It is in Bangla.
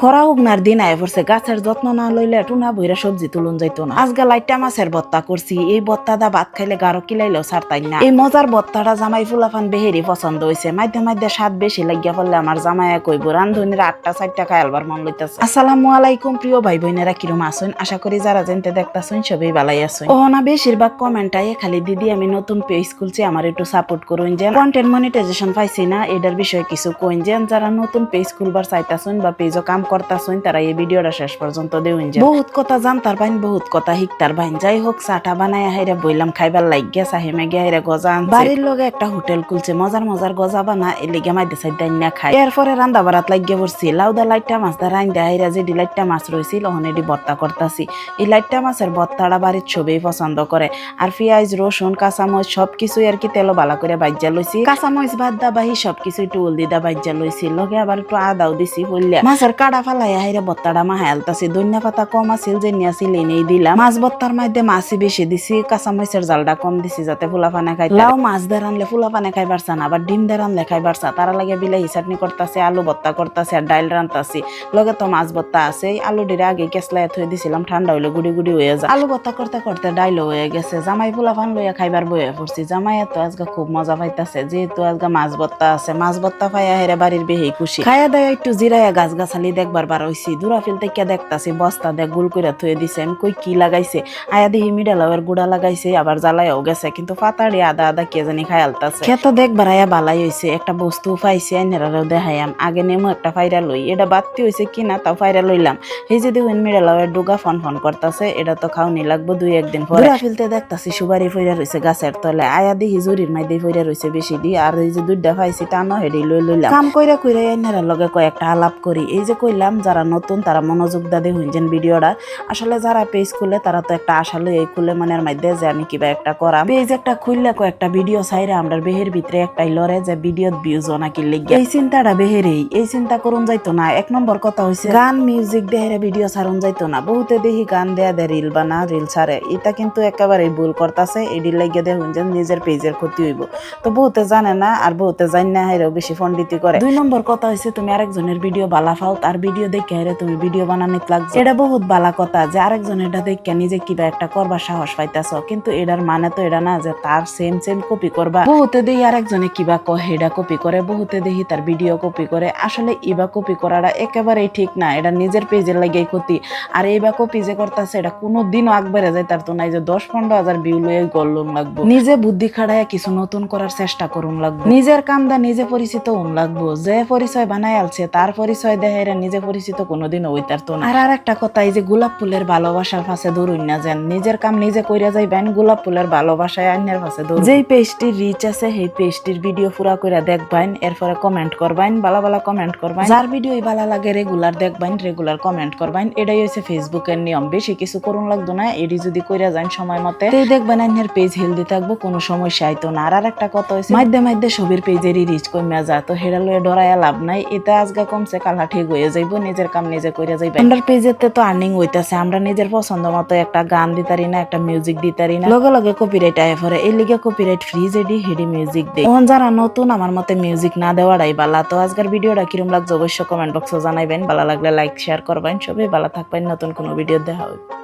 খরা উগনার দিন আয় পড়ছে, গাছের যত্ন না লইলে টুনা বইরা সবজি তুলুন যাইতো না। আজকে লাইটটা মাছের বত্তা করছি, এই বত্তা দা ভাত খাইলে গারো কিলাইলেও ছাড়তাই না। এই মজার বত্তাটা জামাই ফুলাফান বেহেরি পছন্দ হইছে। মাঝে মাঝে স্বাদ বেশি লাগিয়া পড়লে আমার জামাইয়া কইব, রান্ধনিরা আটটা চারটা খায়ালবার মন লইতাছে। আসসালামু আলাইকুম প্রিয় ভাই বোনেরা কিরম আসুন আশা করি যারা জানতে দেখতাছেন সবই ভালাই আসুন ও না, বেশিরভাগ কমেন্ট আইয়ে খালি, দিদি, আমি নতুন পেজ খুলছি আমার একটু সাপোর্ট করুন যে কন্টেন্ট মনিটাইজেশন পাইছি না, এটার বিষয়ে কিছু কইন যে যারা নতুন পেজ খুলবার চাইতাছেন বা পেজও কাম করতাছেন তারা এই ভিডিওটা শেষ পর্যন্ত দেউন যে বহুত কথা জানতার বাইন বহুত কথা হিকতার বাইন। যাই হোক চাটা বানায় হাইরা বইলাম খাইবার লাগিয়া চাহে মেগে হাইরা গজা আনছে। বাড়ির লগে একটা হোটেল খুলছে মজার মজার গজা বানা এ লেগে মাইদে সাইড না খাই। এরপরে রান্দা বারাত লাগিয়া পড়ছি। লাউদা লাইটটা মাছ দা রান্দা হাইরা যে লাইটটা মাছ রইছিল ওখানে এটি ভর্তা করতাছি। এই লাইটটা মাছের ভর্তাটা বাড়ির ছবিই পছন্দ করে। আর পেঁয়াজ রসুন কাঁচামরিচ সব কিছুই আর কি তেল বালা করে বাইজা লইছি। কাঁচামরিচ ভাত দা বাহি সব কিছু একটু উল দিদা বাইজা লইছি। লগে আবার একটু আদাও দিছি হইলা মাছের কাটা ফালাই হাইরে বত্তাটা মা হেলতাছি ধনিয়া পাতা কম আছিল যে নিয়াছিল এনেই দিলাম। মাছ বত্তার মধ্যে মাছই বেশি দিছি, কাঁচামরিচের জালটা কম দিছি যাতে ফুলা পানে খাই লাউ মাছ দিয়ে রানলে ফুলা পানে খাই পারছা না আবার ডিম দিয়ে রানলে খাই পারছা তারা লাগে বিলাহি চাটনি করতাছে, আলু ভর্তা করতাছে, আর ডাইল রান্তাছি। লগে তো মাছ ভর্তা আছে আলু ডিরে আগে কেসলাই থই দিছিলাম, ঠান্ডা হইলে গুড়ি গুড়ি হয়ে যায়। আলু ভর্তা করতে করতে ডাইল হয়ে গেছে। জামাই ফুলা ফান লইয়া খাইবার বইয়া পড়ছি। জামাই তো আজকে খুব মজা পাইতাছে, যেহেতু আজকে মাছ ভর্তা আছে। মাছ ভর্তা পাইয়া হেরে বাড়ির বেহি খুশি। খাইয়া দেয়া একটু জিরাইয়া গাছ গাছালি দেখবার বার হইছি দূরা ফিল থেকে দেখতাছি বস্তা দেখ গুল করে থুয়ে দিছে। আমি কই কি লাগাইছে? আয়া দিহি মিডালাওয়ের গুড়া লাগাইছে আবার জ্বালাইও গেছে কিন্তু ফাতাড়ি আদা আদা কে জানি খায়ালতাছে খেত দেখবার আয়া বালাই হইছে একটা বস্তু পাইছে আইনারাও দেখাইয়াম। আগে নেমু একটা ফাইরা লই এটা বাত্তি হইছে কিনা তাও ফাইরা লইলাম। এই যে দেখুন মিডালাওয়ের ডুগা ফন ফন করতাছে এটা তো খাওনি লাগবো দুই একদিন পরে। দূরা ফিলতে দেখতাছি সুবারি ফইরা রইছে গাছের তলে আয়া দিহি জুরির মাই দিয়ে ফইরা রইছে বেশি দি আর এই যে দুইটা পাইছি টানো হেডি লই লইলাম। কাম কইরা কইরা আইনারা লগে কয়েকটা আলাপ করি এই যে কইলাম যারা নতুন তারা মনোযোগ দা দেখুন ভিডিওটা। আসলে যারা পেজ খুলে তারা তো একটা আশা লই এই খুলে মনের মধ্যে যে আমি কিবা একটা করাম। পেজ একটা খুললে কয়েকটা ভিডিও চাইরে আমরা বেহের ভিতরে একটাই লড়ে যে ভিডিও ভিউজ নাকি লেগে। এই চিন্তাটা বেহেরেই, এই চিন্তা করুন যাইতো না। এক নম্বর কথা হইছে, গান মিউজিক দেহেরে ভিডিও ছাড়ুন যাইতো না। বহুতে দেখি গান দেয়া দেয় রিল বানা রিল ছাড়ে। এটা কিন্তু একেবারে ভুল করতাছে। এডি লাগিয়ে দেখুন যে নিজের পেজের ক্ষতি হইব। তো বহুতে জানে না, আর বহুতে জানি না হেরেও বেশি ফন্ডিতি করে। দুই নম্বর কথা হইছে, তুমি আরেকজনের ভিডিও বালা পাও তার ভিডিও দেখে হেরে তুমি ভিডিও বানানিত লাগছে। এটা বহুত বালা কথা যে আরেকজনের দেখে নিজে কিবা একটা করবার সাহস পাইতাছ। কিন্তু এটার মানে তো এটা না যে তার সেম সেম কপি করবা। বহুতে দেখি আরেকজনে কিবা কহে এটা কপি করে। বহুতে দেখি তার ভিডিও কপি করে। আসলে ইবা কপি করাটা একেবারেই ঠিক না। এটা নিজের পেজের লাগে ক্ষতি। আর এইবা কপি যে করতেছে, এটা কোনো দিনও আগবারে যায় তার তো নাই যে দশ, পনেরো হাজার ভিউ লয়ে গল্লুন লাগবো। নিজে বুদ্ধি খাড়ায় কিছু নতুন করার চেষ্টা করুন লাগবো। নিজের কামদা নিজে পরিচিত হন লাগবো। যে পরিচয় বানাই আলছে, তার পরিচয় দেহে এরা নিজে পরিচিত কোনোদিন হইতার তো আর আর একটা কথা এই যে গোলাপ ফুলের ভালোবাসার পাশে ধরুন না যান। নিজের কাম নিজে কইরা যাইবেন গোলাপ ফুলের ভালোবাসায় আইনের পাশে ধরুন যেই পেজটির রিচ আছে সেই পেজটির ভিডিও পুরা কইরা দেখবেন এরপরে কমেন্ট করবেন বালা বালা কমেন্ট করবেন। যার ভিডিও ভালো লাগে রেগুলার দেখবেন রেগুলার কমেন্ট করবেন। এটাই হচ্ছে ফেসবুকের নিয়ম। বেশি কিছু করুন লাগতো না এটি যদি কইরা যান সময় মতে। দেখবেন আইনের পেজ হেলদি থাকব কোনো সমস্যা আইতো না। আর আর একটা কথা হয়েছে মাধ্যে মাধ্যে ছবির পেজেরই রিচ কমিয়া যায় তো হেরা ডরায়া লাভ নাই। এটা আজকে কমছে কালা ঠিক হয়ে যাইবো। নিজের কাম নিজে করে যাইবে। আমরা পেজেতে তো আর্নিং হইতাছে, আমরা নিজের পছন্দ মতো একটা গান দিতারি না, একটা মিউজিক দিতারি না। লগে লগে কপিরাইট আয় ফরে এই লিগে কপিরাইট ফ্রি যেডি, হেডি মিউজিক দেই। তখন যারা নতুন আমার মতে মিউজিক না দেওয়াটাই বালা, তো আজকের ভিডিওটা কিরম লাগছে অবশ্যই কমেন্ট বক্সে জানাইবেন। ভালো লাগলে লাইক শেয়ার করবেন। সবাই ভালো থাকবেন, নতুন কোনো ভিডিও দেখা হবে।